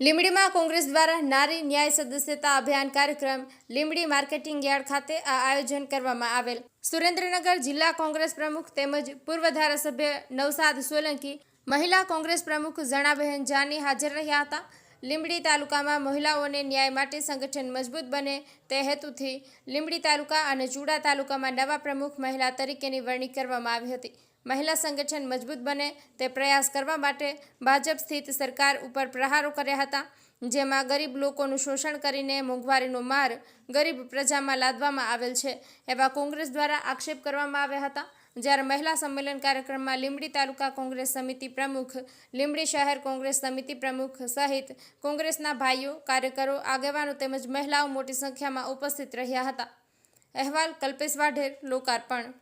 લીંબડીમાં કોંગ્રેસ દ્વારા નારી ન્યાય સદસ્યતા અભિયાન કાર્યક્રમ લીંબડી માર્કેટિંગ યાર્ડ ખાતે આ આયોજન કરવામાં આવેલ. સુરેન્દ્રનગર જિલ્લા કોંગ્રેસ પ્રમુખ તેમજ પૂર્વ ધારાસભ્ય નવસાદ સોલંકી, મહિલા કોંગ્રેસ પ્રમુખ જણાબહેન જાની હાજર રહ્યા હતા. લીંબડી તાલુકામાં મહિલાઓને ન્યાય માટે સંગઠન મજબૂત બને તે હેતુથી લીંબડી તાલુકા અને ચૂડા તાલુકામાં નવા પ્રમુખ મહિલા તરીકેની વરણી કરવામાં આવી હતી. મહિલા સંગઠન મજબૂત બને તે પ્રયાસ કરવા માટે ભાજપ સ્થિત સરકાર ઉપર પ્રહારો કર્યા હતા, જેમાં ગરીબ લોકોનું શોષણ કરીને મોંઘવારીનો માર ગરીબ પ્રજામાં લાદવામાં આવેલ છે, એવા કોંગ્રેસ દ્વારા આક્ષેપ કરવામાં આવ્યા હતા. જ્યારે મહિલા સંમેલન કાર્યક્રમમાં લીંબડી તાલુકા કોંગ્રેસ સમિતિ પ્રમુખ, લીંબડી શહેર કોંગ્રેસ સમિતિ પ્રમુખ સહિત કોંગ્રેસના ભાઈઓ, કાર્યકરો, આગેવાનો તેમજ મહિલાઓ મોટી સંખ્યામાં ઉપસ્થિત રહ્યા હતા. અહેવાલ કલ્પેશ વાઢેર, લોકાર્પણ.